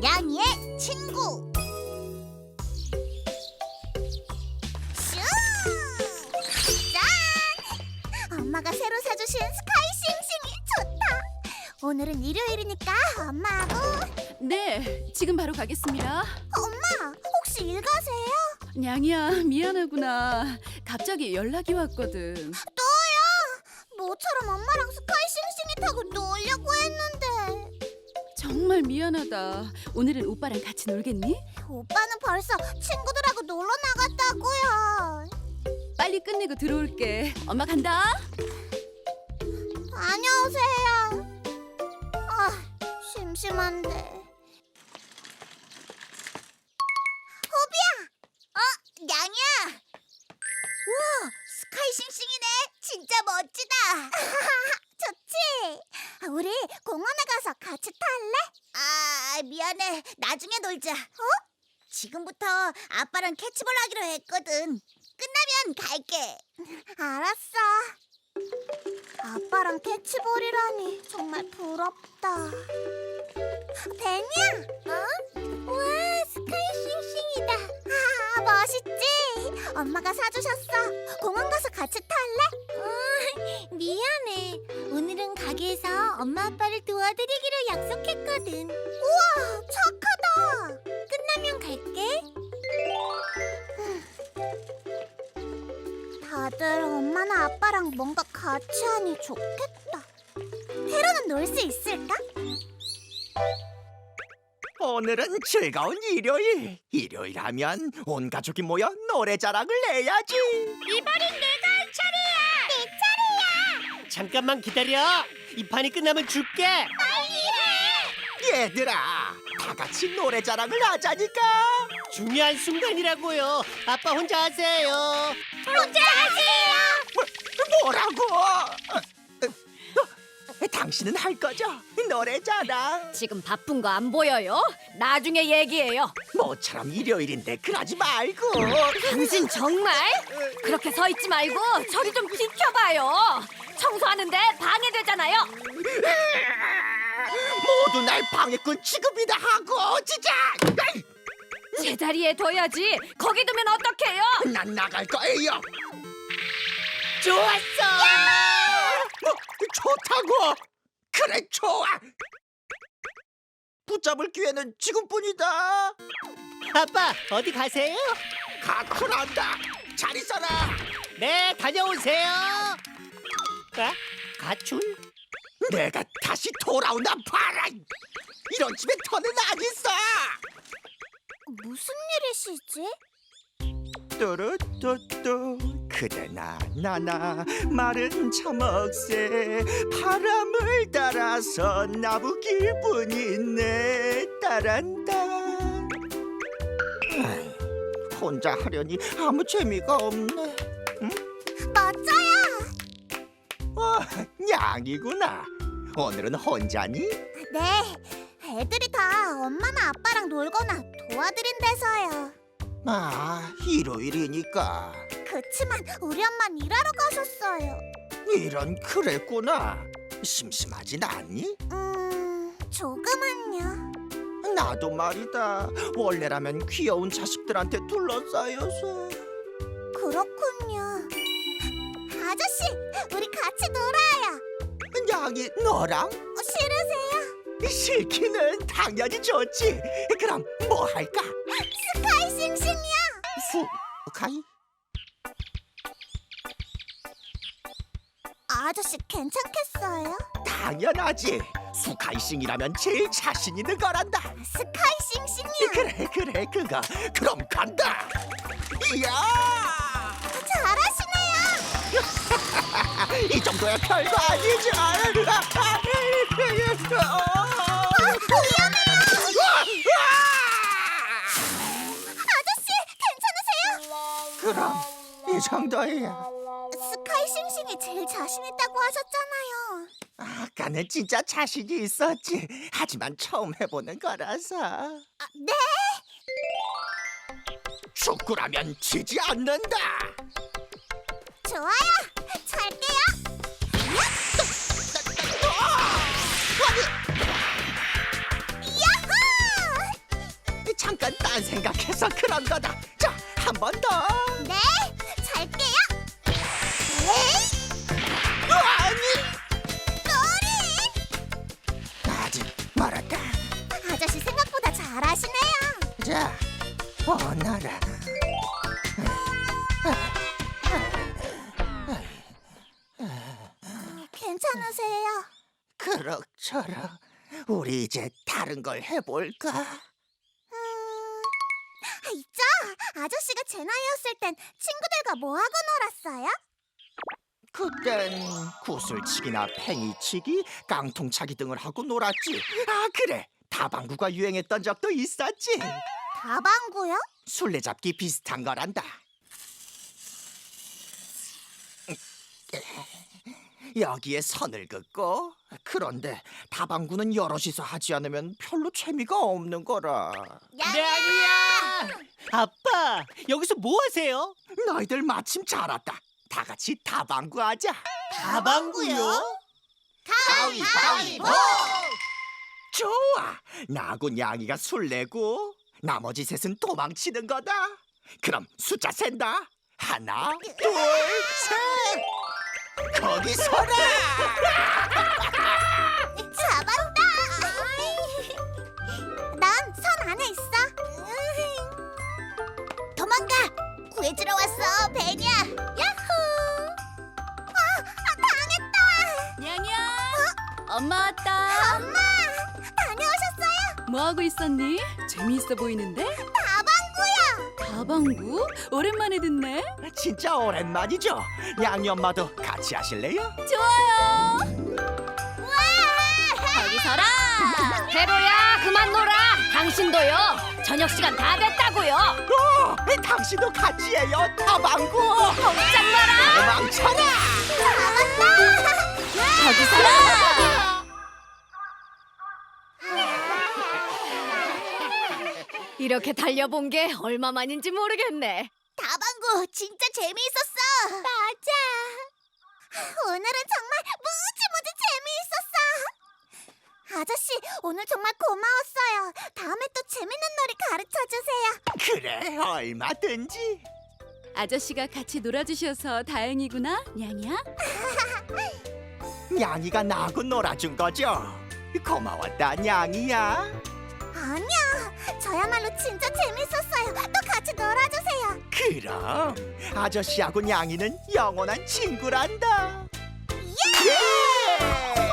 냥이의 친구. 슈! 짠! 엄마가 새로 사주신 스카이 싱싱이 좋다. 오늘은 일요일이니까 엄마하고 네, 지금 바로 가겠습니다. 엄마 혹시 일 가세요? 냥이야, 미안하구나. 갑자기 연락이 왔거든. 또요? 모처럼 엄마랑 스카이 싱싱이 타고 놀려고 했는데 정말 미안하다. 오늘은 오빠랑 같이 놀겠니? 오빠는 벌써 친구들하고 놀러 나갔다고요. 빨리 끝내고 들어올게. 엄마 간다. 안녕하세요. 아, 심심한데. 아, 미안해. 나중에 놀자. 어? 지금부터 아빠랑 캐치볼 하기로 했거든. 끝나면 갈게. 알았어. 아빠랑 캐치볼이라니 정말 부럽다. 베니야, 어? 와, 스카이 싱싱이다. 아, 멋있지? 엄마가 사주셨어. 공원 가서 같이 가게에서 엄마 아빠를 도와드리기로 약속했거든. 우와, 착하다. 끝나면 갈게. 다들 엄마나 아빠랑 뭔가 같이 하니 좋겠다. 테러는 놀 수 있을까? 오늘은 즐거운 일요일. 일요일 하면 온 가족이 모여 노래 자랑을 내야지. 잠깐만 기다려. 이 판이 끝나면 줄게. 얘들아, 다 같이 노래 자랑을 하자니까. 중요한 순간이라고요. 아빠 혼자 하세요. 혼자 하세요. 뭐라고? 당신은 할 거죠? 노래자랑. 지금 바쁜 거 안 보여요? 나중에 얘기해요. 모처럼 일요일인데 그러지 말고. 당신 정말 그렇게 서 있지 말고 저리 좀 비켜봐요. 청소하는데 방해되잖아요. 모두 날 방해꾼 취급이다 하고 진짜. 에이, 제자리에 둬야지. 거기 두면 어떡해요? 난 나갈 거예요. 좋았어. 뭐 좋다고? 그래 좋아. 붙잡을 기회는 지금뿐이다. 아빠 어디 가세요? 가출한다. 잘 있어라. 네 다녀오세요. 아? 가출? 내가 다시 돌아온다 봐라. 이런 집에 터는 안 있어. 무슨 일이시지? 뚜루뚜뚜 그대나 나나. 마른 처먹새. 바람을 따라서 나부길 뿐이네 따란단 아이, 혼자 하려니 아무 재미가 없네. 멋져요. 어, 양이구나. 오늘은 혼자니? 네, 애들이 다 엄마나 아빠랑 놀거나 도와드린대서요. 아 일요일이니까 그치만 우리 엄만 일하러 가셨어요. 이런 그랬구나 심심하진 않니? 음, 조금은요. 나도 말이다. 원래라면 귀여운 자식들한테 둘러싸여서. 그렇군요. 아저씨, 우리 같이 놀아요. 양이 너랑 어, 싫으세요? 싫기는 당연히 좋지. 그럼 뭐 할까? 스카이 싱싱이요. 수카이? 아저씨 괜찮겠어요? 당연하지. 수카이싱이라면 제일 자신 있는 거란다. 스카이 싱 싱이요. 그래 그래 그거. 그럼 간다. 이야! 잘하시네요. 이 정도야 별거 아니지. 아저씨 괜찮으세요? 그럼 이 정도야. 스카이 싱싱이 제일 자신 있다고 하셨잖아요. 아까는 진짜 자신이 있었지. 하지만 처음 해보는 거라서. 아, 네? 축구라면 지지 않는다. 좋아요. 잘게요. 야호! 잠깐 딴 생각해서 그런 거다. 자, 한 번 더. 네, 아니, 꼬리! 아직 멀었다. 아저씨 생각보다 잘하시네요. 자, 오너라. 괜찮으세요? 그럭저럭. 우리 이제 다른 걸 해볼까? 음, 아, 있죠. 아저씨가 제 나이였을 땐 친구들과 뭐 하고 놀았어요? 그땐 구슬치기나 팽이치기, 깡통차기 등을 하고 놀았지. 아 그래, 다방구가 유행했던 적도 있었지. 다방구요? 술래잡기 비슷한 거란다. 여기에 선을 긋고 그런데 다방구는 여럿이서 하지 않으면 별로 재미가 없는 거라. 냥이야! 아빠, 여기서 뭐 하세요? 너희들 마침 잘 왔다. 다 같이 다방구 하자. 다방구요? 가위바위보! 좋아. 나하고 양이가 술 내고 나머지 셋은 도망치는 거다. 그럼 숫자 센다. 하나, 둘, 셋. 거기 서라. 뭐 하고 있었니? 재미있어 보이는데? 다방구야! 다방구? 오랜만에 듣네. 진짜 오랜만이죠. 양이 엄마도 같이 하실래요? 좋아요. 와! 거기 서라. 페로야 그만 놀아. 당신도요. 저녁 시간 다 됐다고요. 어, 당신도 같이 해요. 다방구. 걱정 마라. 도망쳐라. 잡았다! 거기 서라. 이렇게 달려본 게 얼마만인지 모르겠네. 다방구 진짜 재미있었어. 맞아. 오늘은 정말 무지무지 재미있었어. 아저씨 오늘 정말 고마웠어요. 다음에 또 재밌는 놀이 가르쳐 주세요. 그래, 얼마든지. 아저씨가 같이 놀아주셔서 다행이구나, 냥이야. 양이가 나하고 놀아준 거죠. 고마웠다, 양이야. 아니야, 저야말로 진짜 재밌었어요. 또 같이 놀아주세요. 그럼 아저씨하고 양이는 영원한 친구란다. 예!